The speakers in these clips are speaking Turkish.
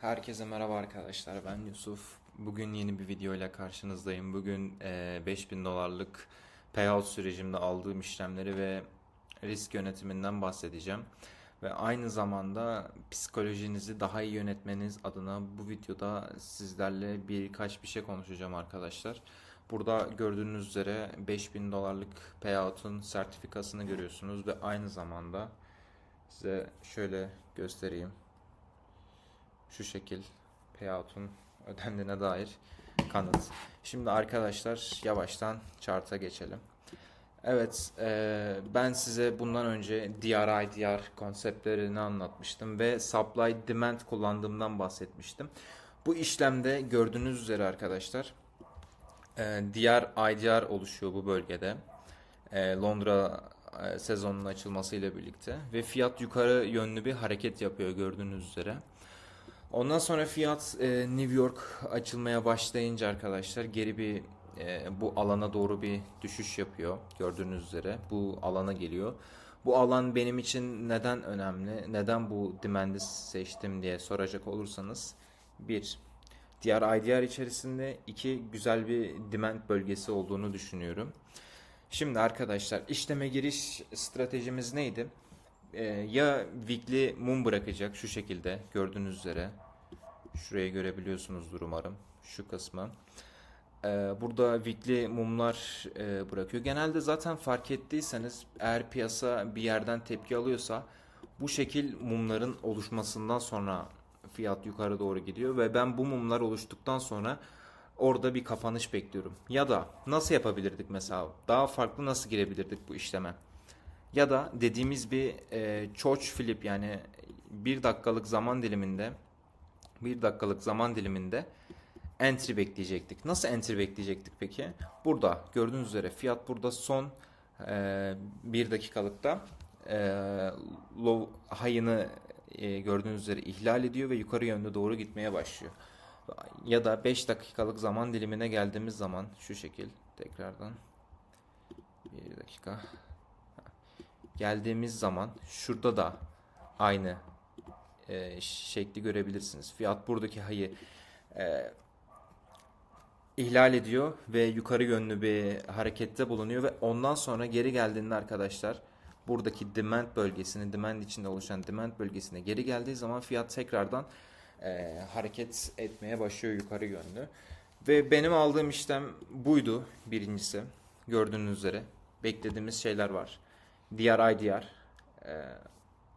Herkese merhaba arkadaşlar. Ben Yusuf. Bugün yeni bir video ile karşınızdayım. Bugün eee, 5000 dolarlık payout sürecimde aldığım işlemleri ve risk yönetiminden bahsedeceğim. Ve aynı zamanda psikolojinizi daha iyi yönetmeniz adına bu videoda sizlerle birkaç bir şey konuşacağım arkadaşlar. Burada gördüğünüz üzere 5000 dolarlık payout'un sertifikasını görüyorsunuz ve aynı zamanda size şöyle göstereyim şu şekil payout'un ödendiğine dair kanıt. Şimdi arkadaşlar yavaştan chart'a geçelim. Evet, eee, ben size bundan önce DRI, DR konseptlerini anlatmıştım ve supply demand kullandığımdan bahsetmiştim. Bu işlemde gördüğünüz üzere arkadaşlar eee DR, IDR oluşuyor bu bölgede. Eee, Londra eee, sezonunun açılmasıyla birlikte ve fiyat yukarı yönlü bir hareket yapıyor gördüğünüz üzere. Ondan sonra fiyat e, New York açılmaya başlayınca arkadaşlar geri bir e, bu alana doğru bir düşüş yapıyor. Gördüğünüz üzere bu alana geliyor. Bu alan benim için neden önemli? Neden bu demand'i seçtim diye soracak olursanız bir diğer IDR içerisinde iki güzel bir demand bölgesi olduğunu düşünüyorum. Şimdi arkadaşlar işleme giriş stratejimiz neydi? Ee, ya weekly mum bırakacak şu şekilde gördüğünüz üzere. Şurayı görebiliyorsunuzdur umarım. Şu kısmı. Ee, burada weekly mumlar e, bırakıyor. Genelde zaten fark ettiyseniz eğer piyasa bir yerden tepki alıyorsa bu şekil mumların oluşmasından sonra fiyat yukarı doğru gidiyor ve ben bu mumlar oluştuktan sonra orada bir kapanış bekliyorum. Ya da nasıl yapabilirdik mesela? Daha farklı nasıl girebilirdik bu işleme? Ya da dediğimiz bir e, Church Flip yani bir dakikalık zaman diliminde bir dakikalık zaman diliminde entry bekleyecektik. Nasıl entry bekleyecektik peki? Burada gördüğünüz üzere fiyat burada son e, dakikalıkta e, low high'ını e, gördüğünüz üzere ihlal ediyor ve yukarı yönde doğru gitmeye başlıyor. Ya da 5 dakikalık zaman dilimine geldiğimiz zaman şu şekil tekrardan bir dakika geldiğimiz zaman şurada da aynı e, şekli görebilirsiniz. Fiyat buradaki hayı e, ihlal ediyor ve yukarı yönlü bir harekette bulunuyor ve ondan sonra geri geldiğinde arkadaşlar buradaki demand bölgesine, demand içinde oluşan demand bölgesine geri geldiği zaman fiyat tekrardan e, hareket etmeye başlıyor yukarı yönlü. Ve benim aldığım işlem buydu birincisi. Gördüğünüz üzere beklediğimiz şeyler var. DRI IDR e,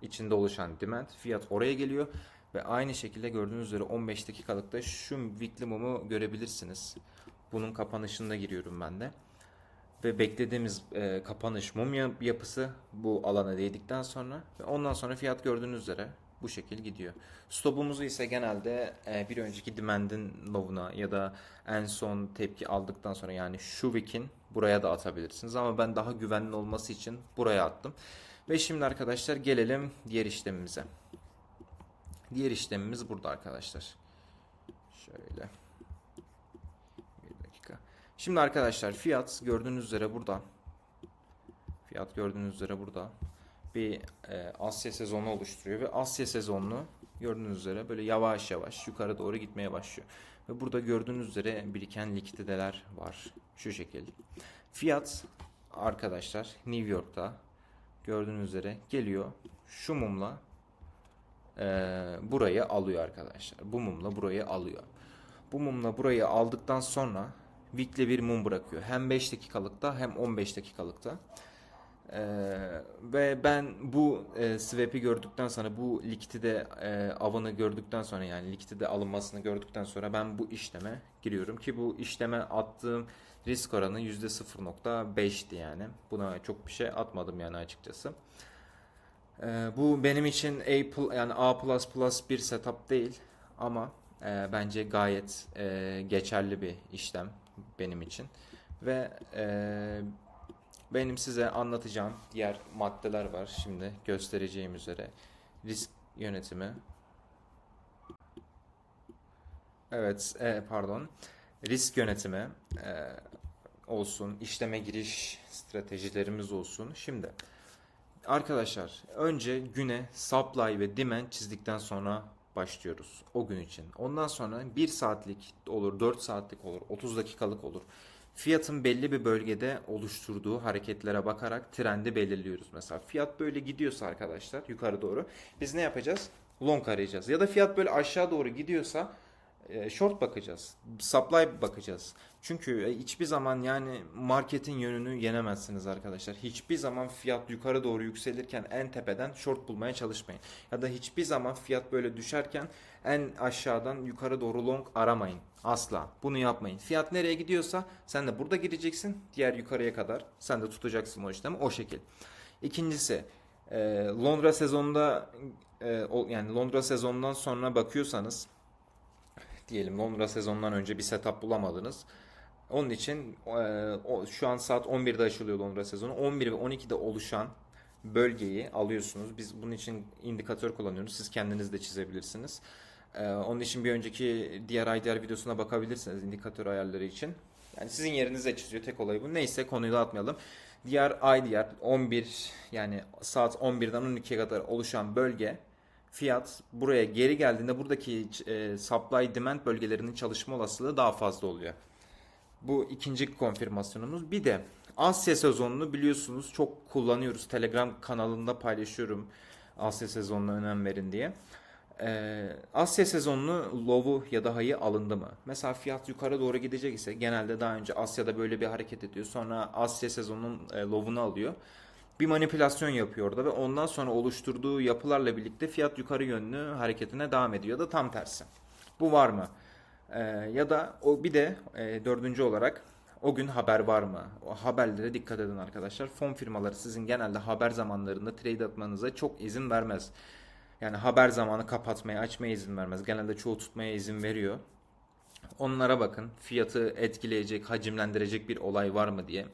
içinde oluşan demand fiyat oraya geliyor ve aynı şekilde gördüğünüz üzere 15 dakikalıkta şu weekly mum'u görebilirsiniz. Bunun kapanışında giriyorum ben de. Ve beklediğimiz e, kapanış mum yap- yapısı bu alana değdikten sonra ve ondan sonra fiyat gördüğünüz üzere bu şekil gidiyor. Stopumuzu ise genelde e, bir önceki demand'in low'una ya da en son tepki aldıktan sonra yani şu wick'in buraya da atabilirsiniz. Ama ben daha güvenli olması için buraya attım. Ve şimdi arkadaşlar gelelim diğer işlemimize. Diğer işlemimiz burada arkadaşlar. Şöyle. Bir dakika. Şimdi arkadaşlar fiyat gördüğünüz üzere burada. Fiyat gördüğünüz üzere burada. Bir e, Asya sezonu oluşturuyor ve Asya sezonunu gördüğünüz üzere böyle yavaş yavaş yukarı doğru gitmeye başlıyor. Ve burada gördüğünüz üzere biriken likiditeler var. Şu şekil. Fiyat arkadaşlar New York'ta gördüğünüz üzere geliyor. Şu mumla e, burayı alıyor arkadaşlar. Bu mumla burayı alıyor. Bu mumla burayı aldıktan sonra weekly bir mum bırakıyor. Hem 5 dakikalıkta hem 15 dakikalıkta. Ee, ve ben bu e, swap'i gördükten sonra bu likidite e, avını gördükten sonra yani likidite alınmasını gördükten sonra ben bu işleme giriyorum ki bu işleme attığım risk oranı %0.5'ti yani. Buna çok bir şey atmadım yani açıkçası. Ee, bu benim için A yani A++ bir setup değil ama e, bence gayet e, geçerli bir işlem benim için ve e, benim size anlatacağım diğer maddeler var şimdi göstereceğim üzere risk yönetimi evet e, pardon risk yönetimi e, olsun işleme giriş stratejilerimiz olsun şimdi Arkadaşlar önce güne supply ve demand çizdikten sonra başlıyoruz o gün için. Ondan sonra 1 saatlik olur, 4 saatlik olur, 30 dakikalık olur. Fiyatın belli bir bölgede oluşturduğu hareketlere bakarak trendi belirliyoruz. Mesela fiyat böyle gidiyorsa arkadaşlar yukarı doğru biz ne yapacağız? Long arayacağız. Ya da fiyat böyle aşağı doğru gidiyorsa e, short bakacağız. Supply bakacağız. Çünkü e, hiçbir zaman yani marketin yönünü yenemezsiniz arkadaşlar. Hiçbir zaman fiyat yukarı doğru yükselirken en tepeden short bulmaya çalışmayın. Ya da hiçbir zaman fiyat böyle düşerken en aşağıdan yukarı doğru long aramayın. Asla. Bunu yapmayın. Fiyat nereye gidiyorsa sen de burada gireceksin. Diğer yukarıya kadar sen de tutacaksın o işlemi o şekil. İkincisi e, Londra sezonunda e, yani Londra sezonundan sonra bakıyorsanız diyelim Londra sezonundan önce bir setup bulamadınız. Onun için e, şu an saat 11'de açılıyor Londra sezonu. 11 ve 12'de oluşan bölgeyi alıyorsunuz. Biz bunun için indikatör kullanıyoruz. Siz kendiniz de çizebilirsiniz. E, onun için bir önceki diğer diğer videosuna bakabilirsiniz indikatör ayarları için. Yani sizin yerinize çiziyor tek olay bu. Neyse konuyu dağıtmayalım. Diğer diğer 11 yani saat 11'den 12'ye kadar oluşan bölge fiyat buraya geri geldiğinde buradaki e, supply demand bölgelerinin çalışma olasılığı daha fazla oluyor. Bu ikinci konfirmasyonumuz. Bir de Asya sezonunu biliyorsunuz çok kullanıyoruz. Telegram kanalında paylaşıyorum Asya sezonuna önem verin diye. Ee, Asya sezonunu lovu ya da hayı alındı mı? Mesela fiyat yukarı doğru gidecek ise genelde daha önce Asya'da böyle bir hareket ediyor. Sonra Asya sezonunun e, lovunu alıyor. Bir manipülasyon yapıyor orada ve ondan sonra oluşturduğu yapılarla birlikte fiyat yukarı yönlü hareketine devam ediyor ya da tam tersi. Bu var mı? Ee, ya da o bir de e, dördüncü olarak o gün haber var mı? O haberlere dikkat edin arkadaşlar. Fon firmaları sizin genelde haber zamanlarında trade atmanıza çok izin vermez. Yani haber zamanı kapatmaya, açmaya izin vermez. Genelde çoğu tutmaya izin veriyor. Onlara bakın. Fiyatı etkileyecek, hacimlendirecek bir olay var mı diye.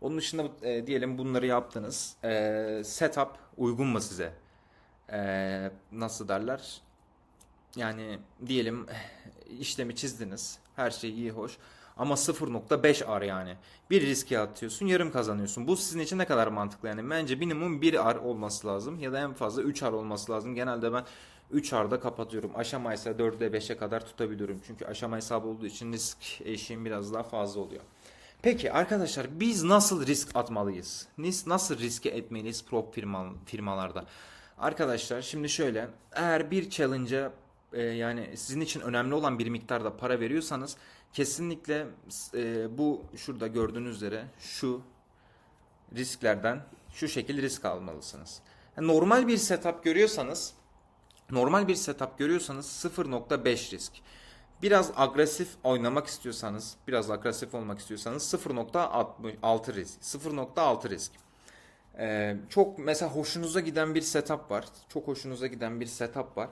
Onun dışında e, diyelim bunları yaptınız. E, setup uygun mu size? E, nasıl derler? Yani diyelim işlemi çizdiniz. Her şey iyi hoş. Ama 0.5 ar yani. Bir riske atıyorsun yarım kazanıyorsun. Bu sizin için ne kadar mantıklı yani. Bence minimum 1 ar olması lazım. Ya da en fazla 3 ar olması lazım. Genelde ben 3 arda kapatıyorum. Aşama ise 4'e 5'e kadar tutabiliyorum. Çünkü aşama hesabı olduğu için risk eşiğim biraz daha fazla oluyor. Peki arkadaşlar biz nasıl risk atmalıyız? Nasıl riske etmeliyiz prop firma, firmalarda? Arkadaşlar şimdi şöyle eğer bir challenge'a e, yani sizin için önemli olan bir miktarda para veriyorsanız kesinlikle e, bu şurada gördüğünüz üzere şu risklerden şu şekil risk almalısınız. Yani normal bir setup görüyorsanız normal bir setup görüyorsanız 0.5 risk. Biraz agresif oynamak istiyorsanız, biraz agresif olmak istiyorsanız 0.6 risk. 0.6 risk. Ee, çok mesela hoşunuza giden bir setup var. Çok hoşunuza giden bir setup var.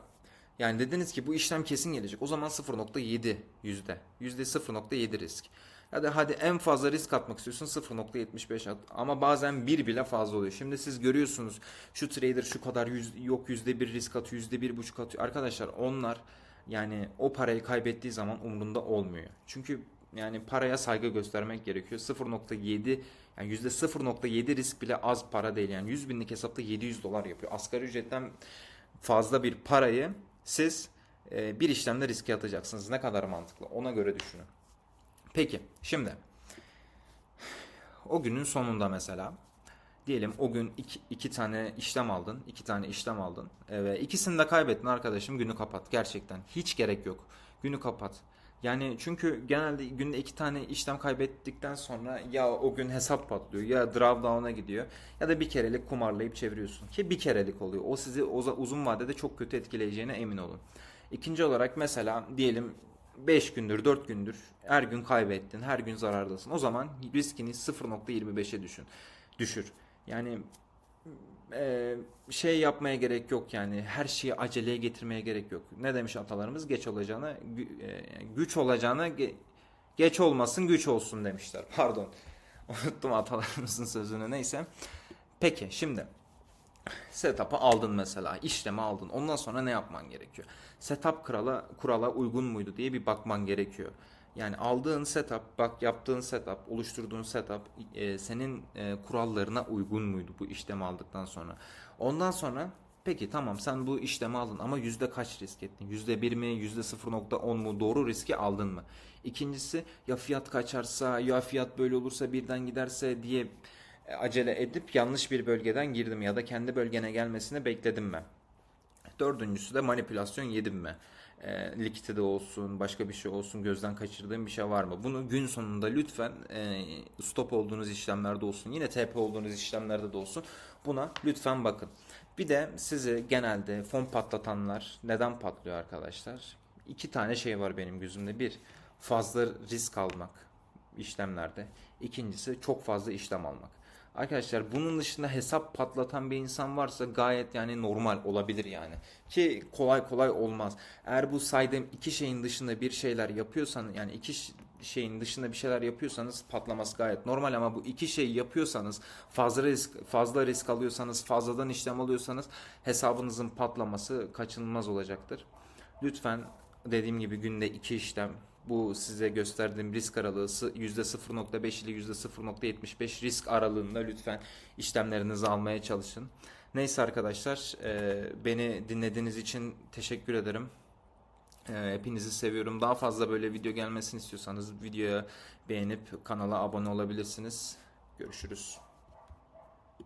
Yani dediniz ki bu işlem kesin gelecek. O zaman 0.7 yüzde. Yüzde 0.7 risk. Ya da hadi en fazla risk atmak istiyorsun 0.75 at. Ama bazen bir bile fazla oluyor. Şimdi siz görüyorsunuz şu trader şu kadar yüz, yok yüzde bir risk atıyor, yüzde bir buçuk atıyor. Arkadaşlar onlar yani o parayı kaybettiği zaman umrunda olmuyor. Çünkü yani paraya saygı göstermek gerekiyor. 0.7 yani yüzde 0.7 risk bile az para değil. Yani 100 binlik hesapta 700 dolar yapıyor. Asgari ücretten fazla bir parayı siz e, bir işlemde riske atacaksınız. Ne kadar mantıklı ona göre düşünün. Peki şimdi o günün sonunda mesela diyelim o gün iki, iki tane işlem aldın, iki tane işlem aldın e, ve ikisini de kaybettin arkadaşım günü kapat gerçekten hiç gerek yok günü kapat. Yani çünkü genelde günde iki tane işlem kaybettikten sonra ya o gün hesap patlıyor ya drawdown'a gidiyor ya da bir kerelik kumarlayıp çeviriyorsun ki bir kerelik oluyor. O sizi uzun vadede çok kötü etkileyeceğine emin olun. İkinci olarak mesela diyelim 5 gündür 4 gündür her gün kaybettin her gün zarardasın. O zaman riskini 0.25'e düşün. Düşür. Yani e, şey yapmaya gerek yok yani her şeyi aceleye getirmeye gerek yok. Ne demiş atalarımız? Geç olacağına e, güç olacağına ge- geç olmasın güç olsun demişler. Pardon. Unuttum atalarımızın sözünü neyse. Peki şimdi setup'ı aldın mesela, işlemi aldın. Ondan sonra ne yapman gerekiyor? Setup kurala kurala uygun muydu diye bir bakman gerekiyor. Yani aldığın setup, bak yaptığın setup, oluşturduğun setup e, senin e, kurallarına uygun muydu bu işlemi aldıktan sonra? Ondan sonra peki tamam sen bu işlemi aldın ama yüzde kaç risk ettin? Yüzde bir mi? Yüzde 0.10 mu? Doğru riski aldın mı? İkincisi ya fiyat kaçarsa ya fiyat böyle olursa birden giderse diye e, acele edip yanlış bir bölgeden girdim ya da kendi bölgene gelmesini bekledim mi? Dördüncüsü de manipülasyon yedim mi? E, likidite olsun, başka bir şey olsun, gözden kaçırdığım bir şey var mı? Bunu gün sonunda lütfen e, stop olduğunuz işlemlerde olsun, yine TP olduğunuz işlemlerde de olsun. Buna lütfen bakın. Bir de sizi genelde fon patlatanlar neden patlıyor arkadaşlar? İki tane şey var benim gözümde. Bir, fazla risk almak işlemlerde. İkincisi çok fazla işlem almak. Arkadaşlar bunun dışında hesap patlatan bir insan varsa gayet yani normal olabilir yani. Ki kolay kolay olmaz. Eğer bu saydığım iki şeyin dışında bir şeyler yapıyorsanız yani iki şeyin dışında bir şeyler yapıyorsanız patlaması gayet normal ama bu iki şeyi yapıyorsanız fazla risk fazla risk alıyorsanız fazladan işlem alıyorsanız hesabınızın patlaması kaçınılmaz olacaktır. Lütfen dediğim gibi günde iki işlem bu size gösterdiğim risk aralığı sı- %0.5 ile %0.75 risk aralığında lütfen işlemlerinizi almaya çalışın. Neyse arkadaşlar e, beni dinlediğiniz için teşekkür ederim. E, Hepinizi seviyorum. Daha fazla böyle video gelmesini istiyorsanız videoya beğenip kanala abone olabilirsiniz. Görüşürüz.